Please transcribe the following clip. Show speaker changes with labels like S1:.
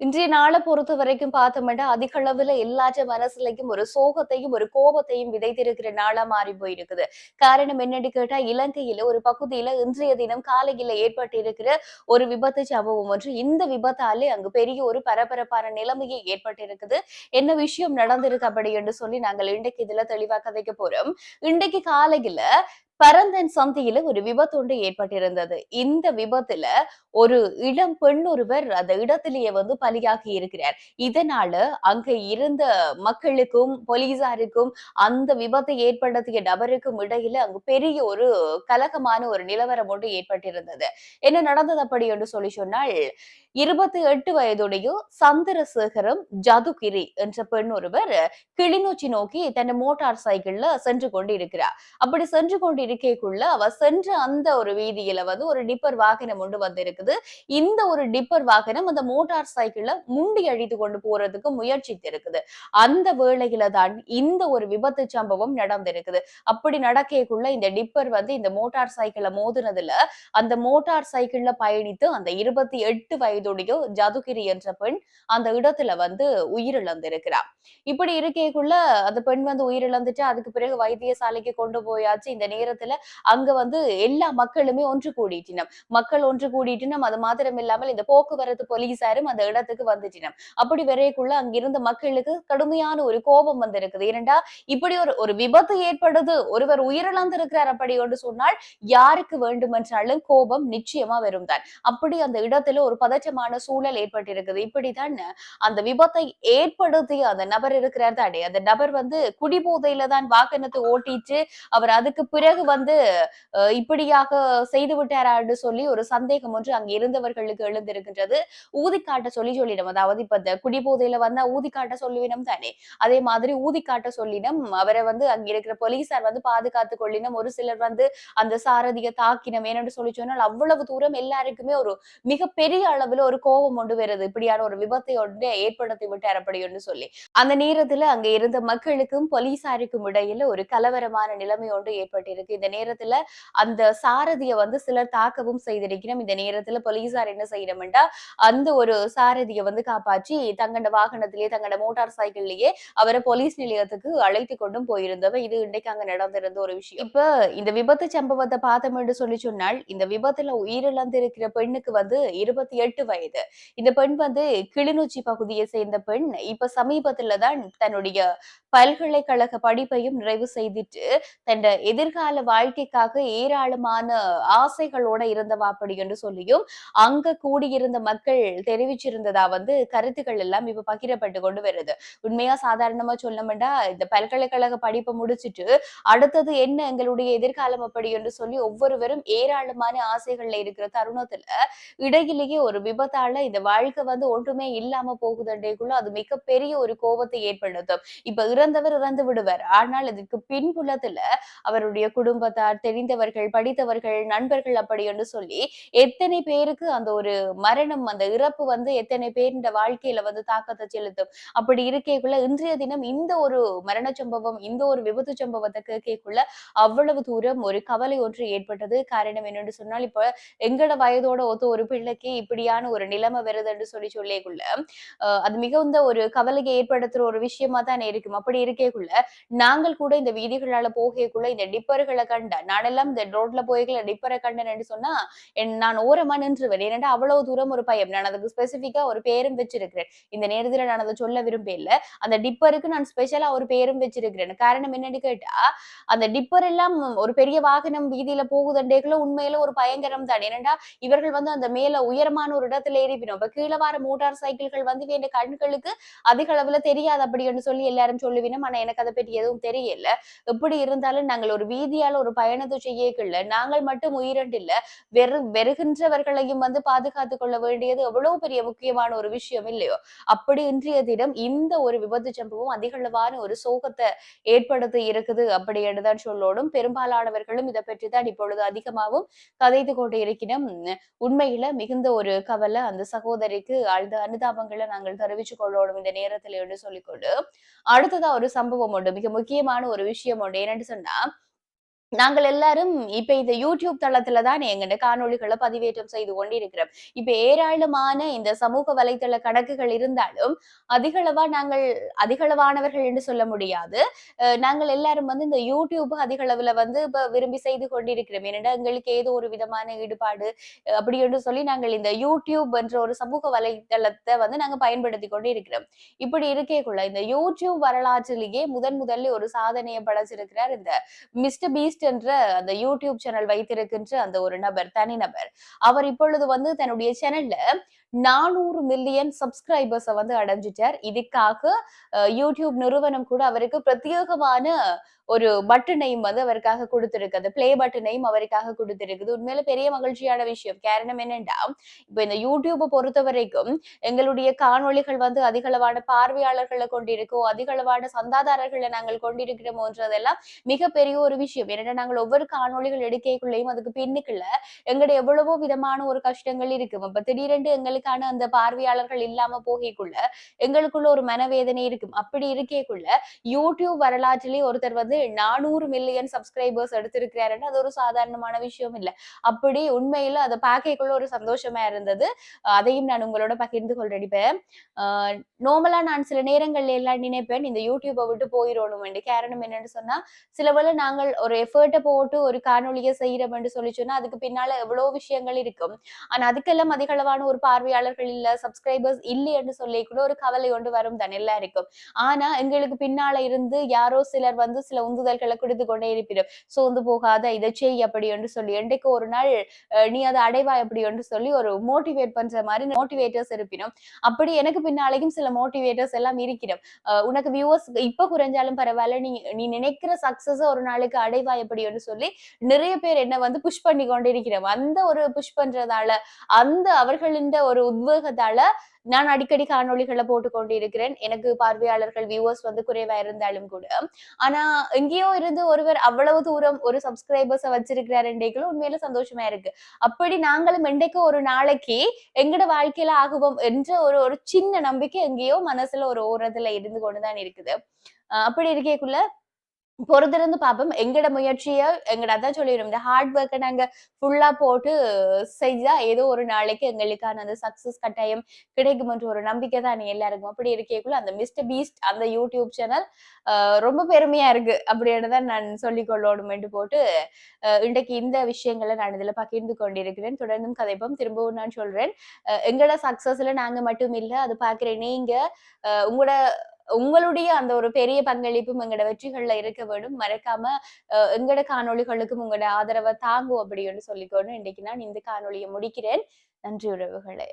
S1: இன்றைய நாளை பொறுத்த வரைக்கும் பார்த்தோம்னா அதிக அளவுல எல்லாச்ச மனசுலையும் ஒரு சோகத்தையும் ஒரு கோபத்தையும் விதைத்திருக்கிற நாளா மாறி போயிருக்குது. காரணம் என்னன்னு கேட்டா இலங்கையில ஒரு பகுதியில இன்றைய தினம் காலையில ஏற்பட்டிருக்கிற ஒரு விபத்து சம்பவம் ஒன்று. இந்த விபத்தாலே அங்கு பெரிய ஒரு பரபரப்பான நிலைமையை ஏற்பட்டிருக்குது. என்ன விஷயம் நடந்திருக்கு அப்படி என்று சொல்லி நாங்கள் இன்றைக்கு இதுல தெளிவா கதைக்க போறோம். இன்றைக்கு காலையில பரந்தன் சந்தியில ஒரு விபத்து ஒன்று ஏற்பட்டிருந்தது. இந்த விபத்துல ஒரு இளம் பெண் ஒருவர் அந்த இடத்திலேயே வந்து பலியாகி இருக்கிறார். இதனால அங்க இருந்த மக்களுக்கும் போலீசாருக்கும் அந்த விபத்தை ஏற்படுத்திய நபருக்கும் இடையில அங்கு பெரிய ஒரு கலகமான ஒரு நிலவரம் ஒன்று ஏற்பட்டிருந்தது. என்ன நடந்தது அப்படி என்று சொல்லி சொன்னால் இருபத்தி எட்டு வயதுடைய சந்திரசேகரம் ஜதுகிரி என்ற பெண் ஒருவர் கிளிநொச்சி நோக்கி தன் மோட்டார் சைக்கிள்ல சென்று கொண்டு இருக்கிறார் அப்படி சென்று கொண்டு இருக்கைக்குள்ள அவ சென்ற அந்த ஒரு வீதியில வந்து ஒரு டிப்பர் வாகனம் ஒன்று வந்திருக்குது. இந்த ஒரு டிப்பர் வாகனம் அந்த மோட்டார் சைக்கிள முண்டி அழித்து கொண்டு போறதுக்கு முயற்சித்து இருக்குது அந்த வேளையில தான் இந்த ஒரு விபத்து சம்பவம் நடந்திருக்குது. அப்படி நடக்கைக்குள்ள இந்த டிப்பர் வந்து இந்த மோட்டார் சைக்கிளை மோதுனதுல அந்த மோட்டார் சைக்கிள்ல பயணித்து அந்த இருபத்தி எட்டு வயதுடைய ஜதுகிரி என்ற பெண் அந்த இடத்துல வந்து உயிரிழந்திருக்கிறார் இப்படி இருக்கைக்குள்ள அந்த பெண் வந்து உயிரிழந்துட்டு அதுக்கு பிறகு வைத்தியசாலைக்கு கொண்டு போயாச்சு. இந்த நேரத்தில் நேரத்துல அங்க வந்து எல்லா மக்களுமே ஒன்று கூடிட்டினம். மக்கள் ஒன்று கூடிட்டினம் அது மாத்திரம் இல்லாமல் இந்த போக்குவரத்து போலீசாரும் அந்த இடத்துக்கு வந்துட்டினம். அப்படி வரையக்குள்ள அங்கிருந்த மக்களுக்கு கடுமையான ஒரு கோபம் வந்திருக்குது. ஏனண்டா இப்படி ஒரு ஒரு விபத்து ஏற்படுது ஒருவர் உயிரிழந்திருக்கிறார் அப்படி என்று சொன்னால் யாருக்கு வேண்டுமென்றாலும் கோபம் நிச்சயமா வரும் தான். அப்படி அந்த இடத்துல ஒரு பதற்றமான சூழல் ஏற்பட்டிருக்குது. இப்படிதான் அந்த விபத்தை ஏற்படுத்திய அந்த நபர் இருக்கிறார் தானே. அந்த நபர் வந்து குடிபோதையில தான் வாகனத்தை ஓட்டிட்டு அவர் அதுக்கு பிறகு வந்து இப்படியாக செய்து விட்டாரான்னு சொல்லி ஒரு சந்தேகம் ஒன்று அங்க இருந்தவர்களுக்கு எழுந்திருக்கின்றது. ஊதி காட்ட சொல்லி சொல்லிடும். அதாவது இப்ப இந்த குடிபோதையில வந்தா ஊதி காட்ட சொல்லுவினம் தானே. அதே மாதிரி ஊதி காட்ட சொல்லினம் அவரை வந்து அங்க இருக்கிற போலீசார் வந்து பாதுகாத்து கொள்ளினம் ஒரு சிலர் வந்து அந்த சாரதியை தாக்கினம் ஏனென்று சொல்லி சொன்னால் அவ்வளவு தூரம் எல்லாருக்குமே ஒரு மிகப்பெரிய அளவுல ஒரு கோபம் கொண்டு வருது. இப்படியான ஒரு விபத்தை ஒன்று ஏற்படுத்தி விட்டார் அப்படி ஒன்று சொல்லி. அந்த நேரத்துல அங்க இருந்த மக்களுக்கும் போலீசாருக்கும் இடையில ஒரு கலவரமான நிலைமை ஒன்று ஏற்பட்டிருக்கு. இந்த நேரத்துல அந்த சாரதியை வந்து சிலர் தாக்கவும் செய்திருக்கிறோம். இந்த நேரத்துல போலீசார் என்ன செய்யணும்டா அந்த ஒரு சாரதியை வந்து காப்பாற்றி தங்கண்ட வாகனத்திலேயே தங்கண்ட மோட்டார் சைக்கிள்லயே அவரை போலீஸ் நிலையத்துக்கு அழைத்து கொண்டும் போயிருந்தவ இது இன்றைக்கு அங்க நடந்திருந்த ஒரு விஷயம். இப்ப இந்த விபத்து சம்பவத்தை பார்த்தோம் என்று சொல்லி சொன்னால் இந்த விபத்துல உயிரிழந்திருக்கிற பெண்ணுக்கு வந்து இருபத்தி எட்டு வயது. இந்த பெண் வந்து கிளிநொச்சி பகுதியை சேர்ந்த பெண். இப்ப சமீபத்துல தான் தன்னுடைய பல்கலைக்கழக படிப்பையும் நிறைவு செய்துட்டு தன் எதிர்கால வாழ்க்கைக்காக ஏராளமான ஆசைகளோட இருந்தவா அப்படி என்று சொல்லியும் அங்க கூடியிருந்த மக்கள் தெரிவிச்சிருந்ததா வந்து கருத்துக்கள் எல்லாம் இப்ப பகிரப்பட்டு கொண்டு வருது. உண்மையா சாதாரணமா சொல்லமெண்டா இந்த பல்கலைக்கழக படிப்பை முடிச்சிட்டு அடுத்தது என்ன எங்களுடைய எதிர்காலம் அப்படி என்று சொல்லி ஒவ்வொருவரும் ஏராளமான ஆசைகள்ல இருக்கிற தருணத்துல இடையிலேயே ஒரு விபத்தால இந்த வாழ்க்கை வந்து ஒன்றுமே இல்லாம போகுதுன்றேக்குள்ள அது மிகப்பெரிய ஒரு கோபத்தை ஏற்படுத்தும். இப்ப இறந்தவர் இறந்து விடுவார். ஆனால் இதுக்கு பின்புலத்துல அவருடைய குடும்பத்தார் தெரிந்தவர்கள் படித்தவர்கள் நண்பர்கள் அப்படி என்று சொல்லி எத்தனை பேருக்கு அந்த ஒரு மரணம் அந்த இறப்பு வந்து எத்தனை பேர் வாழ்க்கையில வந்து தாக்கத்தை செலுத்தும்? அப்படி இருக்கைக்குள்ள இன்றைய தினம் இந்த ஒரு மரண சம்பவம் இந்த ஒரு விபத்து சம்பவத்தை கேட்கக்குள்ள அவ்வளவு தூரம் ஒரு கவலை ஒன்று ஏற்பட்டது. காரணம் என்னன்னு சொன்னால் இப்ப எங்கட வயதோட ஒத்த ஒரு பிள்ளைக்கு இப்படியான ஒரு நிலைமை வருதுன்னு சொல்லி சொல்லிக்குள்ள அது மிகுந்த ஒரு கவலையை ஏற்படுத்துற ஒரு விஷயமா தான் இருக்கும். அப்படி இருக்கேக்குள்ள நாங்கள் கூட இந்த வீதிகளால போகக்குள்ள இந்த டிப்பர்கள் கண்ட நானெல்லாம் இந்த ரோட்ல போய்களை டிப்பரை கண்டேன்னு சொன்னா நான் ஓரமா நின்றுவேன். ஏன்னா அவ்வளவு தூரம் ஒரு பயம். நான் அதுக்கு ஸ்பெசிபிக்கா ஒரு பேரும் வச்சிருக்கிறேன். இந்த நேரத்துல நான் அதை சொல்ல இல்ல அந்த டிப்பருக்கு நான் ஸ்பெஷலா ஒரு பேரும் வச்சிருக்கிறேன். காரணம் என்னன்னு கேட்டா அந்த டிப்பர் எல்லாம் ஒரு பெரிய வாகனம் வீதியில போகுதண்டேக்குள்ள உண்மையில ஒரு பயங்கரம் தான். ஏனென்றா இவர்கள் வந்து அந்த மேல உயரமான ஒரு இடத்துல ஏறிப்பினோம் இப்ப கீழே வர மோட்டார் சைக்கிள்கள் வந்து என் கண்களுக்கு அதிக அளவுல தெரியாது அப்படின்னு சொல்லி எல்லாரும் சொல்லுவினோம் ஆனா எனக்கு அதை பற்றி எதுவும் தெரியல எப்படி இருந்தாலும் நாங்கள் ஒரு இந்தியால ஒரு பயணத்தை செய்யக்குள்ள நாங்கள் மட்டும் உயிரண்டு இல்ல வெறு வெறுகின்றவர்களையும் வந்து பாதுகாத்துக் கொள்ள வேண்டியது எவ்வளவு பெரிய முக்கியமான ஒரு விஷயம் இல்லையோ? அப்படி இன்றைய தினம் இந்த ஒரு விபத்து சம்பவம் அதிகளவான ஒரு சோகத்தை ஏற்படுத்தி இருக்குது அப்படி என்றுதான் சொல்லோடும் பெரும்பாலானவர்களும் இதை பற்றி தான் இப்பொழுது அதிகமாகவும் கதைத்து கொண்டு இருக்கிறோம். உண்மையில மிகுந்த ஒரு கவலை அந்த சகோதரிக்கு ஆழ்ந்த அனுதாபங்களை நாங்கள் தெரிவிச்சு கொள்ளோடும் இந்த நேரத்தில் என்று சொல்லிக்கொண்டு அடுத்ததா ஒரு சம்பவம் உண்டு. மிக முக்கியமான ஒரு விஷயம் உண்டு. என்னன்னு சொன்னா நாங்கள் எல்லாரும் இப்ப இந்த யூடியூப் தளத்துல தான் எங்கட காணொளிகளை பதிவேற்றம் செய்து கொண்டிருக்கிறோம். இப்ப ஏராளமான இந்த சமூக வலைத்தள கணக்குகள் இருந்தாலும் அதிகளவா நாங்கள் அதிகளவானவர்கள் என்று சொல்ல முடியாது. நாங்கள் எல்லாரும் வந்து இந்த யூடியூப் அதிகளவுல வந்து இப்ப விரும்பி செய்து கொண்டிருக்கிறோம். ஏனென்றா எங்களுக்கு ஏதோ ஒரு விதமான ஈடுபாடு அப்படி என்று சொல்லி நாங்கள் இந்த யூடியூப் என்ற ஒரு சமூக வலைத்தளத்தை வந்து நாங்க பயன்படுத்தி கொண்டு இருக்கிறோம் இப்படி இருக்கேக்குள்ள இந்த யூடியூப் வரலாற்றிலேயே முதன் முதல்ல ஒரு சாதனையை படைச்சிருக்கிறார் இந்த மிஸ்டர் பீஸ்ட் என்ற அந்த யூடியூப் சேனல் வைத்திருக்கின்ற அந்த ஒரு நபர் தனி நபர். அவர் இப்பொழுது வந்து தன்னுடைய சேனல்ல நானூறு மில்லியன் சப்ஸ்கிரைபர்ஸை வந்து அடைஞ்சிட்டார். இதுக்காக யூடியூப் நிறுவனம் கூட அவருக்கு பிரத்யேகமான ஒரு பட்டனையும் வந்து அவருக்காக கொடுத்திருக்கு பிளே பட்டனையும் அவருக்காக கொடுத்திருக்குது. உண்மையில பெரிய மகிழ்ச்சியான விஷயம். காரணம் என்னன்னா இப்ப இந்த யூடியூப்பை பொறுத்த வரைக்கும் எங்களுடைய காணொளிகள் வந்து அதிகளவான பார்வையாளர்களை கொண்டிருக்கோம் அதிகளவான சந்தாதாரர்களை நாங்கள் கொண்டிருக்கிறோம்ன்றதெல்லாம் மிகப்பெரிய ஒரு விஷயம். ஏன்னா நாங்கள் ஒவ்வொரு காணொளிகள் எடுக்கைக்குள்ளேயும் அதுக்கு பின்னுக்குள்ள எங்களுடைய எவ்வளவோ விதமான ஒரு கஷ்டங்கள் இருக்கு இப்ப திடீரென்று எங்களுக்கான அந்த பார்வையாளர்கள் இல்லாம போகைக்குள்ள எங்களுக்குள்ள ஒரு மனவேதனை இருக்கும். அப்படி இருக்கேக்குள்ள யூடியூப் வரலாற்றிலே ஒருத்தர் வந்து நானூறு மில்லியன் சப்ஸ்கிரைபர்ஸ் எடுத்திருக்கிறாருன்னு அது ஒரு சாதாரணமான விஷயம் இல்ல. அப்படி உண்மையில அதை பார்க்கக்குள்ள ஒரு சந்தோஷமா இருந்தது. அதையும் நான் உங்களோட பகிர்ந்து கொள்றடிப்பேன். இப்ப நார்மலா நான் சில நேரங்கள்ல எல்லாம் நினைப்பேன் இந்த யூடியூப்பை விட்டு போயிடணும் என்று. காரணம் என்னன்னு சொன்னா சில வேளை நாங்கள் ஒரு எஃபர்ட்டை போட்டு ஒரு காணொளியை செய்யறோம் என்று சொல்லி சொன்னா அதுக்கு பின்னால எவ்வளவு விஷயங்கள் இருக்கும். ஆனா அதுக்கெல்லாம் அதிகளவான ஒரு பார்வையாளர்கள் இல்ல சப்ஸ்கிரைபர்ஸ் இல்லை என்று சொல்லி கூட ஒரு கவலை கொண்டு வரும் தான் எல்லாருக்கும் ஆனா எங்களுக்கு பின்னால இருந்து யாரோ சிலர் வந்து சில உந்துதல்களை கொடுத்து கொண்டே இருப்பிடும் சோர்ந்து போகாத இதை செய் அப்படி என்று சொல்லி என்றைக்கு ஒரு நாள் நீ அதை அடைவாய் அப்படி என்று சொல்லி ஒரு மோட்டிவேட் பண்ற மாதிரி மோட்டிவேட்டர்ஸ் இருப்பினும். அப்படி எனக்கு பின்னாலேயும் சில மோட்டிவேட்டர்ஸ் எல்லாம் இருக்கிறோம் உனக்கு வியூவர்ஸ் இப்ப குறைஞ்சாலும் பரவாயில்ல நீ நீ நினைக்கிற சக்சஸ் ஒரு நாளைக்கு அடைவாய் அப்படி என்று சொல்லி நிறைய பேர் என்ன வந்து புஷ் பண்ணி கொண்டிருக்கிறோம் அந்த ஒரு புஷ் பண்றதால அந்த அவர்களின் ஒரு ஒரு உத்வேகத்தால நான் அடிக்கடி காணொலிகளை போட்டு கொண்டிருக்கிறேன் எனக்கு பார்வையாளர்கள் வியூவர்ஸ் வந்து குறைவா இருந்தாலும் கூட. ஆனா எங்கேயோ இருந்து ஒருவர் அவ்வளவு தூரம் ஒரு சப்ஸ்கிரைபர்ஸை வச்சிருக்கிறார் என்றைக்கும் உண்மையில சந்தோஷமா இருக்கு. அப்படி நாங்களும் என்றைக்கு ஒரு நாளைக்கு எங்கட வாழ்க்கையில ஆகுவோம் என்ற ஒரு ஒரு சின்ன நம்பிக்கை எங்கேயோ மனசுல ஒரு ஓரத்துல இருந்து கொண்டுதான் இருக்குது. அஹ் அப்படி இருக்கேக்குள்ள பொறுத்திருந்து பார்ப்போம் எங்கட முயற்சிய எங்கட அதான் சொல்லிடும் இந்த ஹார்ட் ஒர்க்கை நாங்க ஃபுல்லா போட்டு செஞ்சா ஏதோ ஒரு நாளைக்கு எங்களுக்கான அந்த சக்சஸ் கட்டாயம் கிடைக்கும் என்ற ஒரு நம்பிக்கை தான் எல்லாருக்கும் அப்படி இருக்கேக்குள்ள அந்த மிஸ்டர் பீஸ்ட் அந்த யூடியூப் சேனல் ரொம்ப பெருமையா இருக்கு அப்படின்னு தான் நான் சொல்லிக் என்று போட்டு இன்றைக்கு இந்த விஷயங்களை நான் இதுல பகிர்ந்து கொண்டிருக்கிறேன். தொடர்ந்தும் கதைப்போம். திரும்பவும் நான் சொல்றேன். எங்களோட சக்சஸ்ல நாங்க மட்டும் இல்லை அது பாக்குற நீங்க உங்களோட உங்களுடைய அந்த ஒரு பெரிய பங்களிப்பும் எங்களோட வெற்றிகள்ல இருக்க வேண்டும். மறக்காம அஹ் எங்கட காணொளிகளுக்கும் உங்களோட ஆதரவை தாங்கும் அப்படின்னு சொல்லிக்கொண்டு இன்றைக்கு நான் இந்த காணொலியை முடிக்கிறேன். நன்றி உறவுகளே.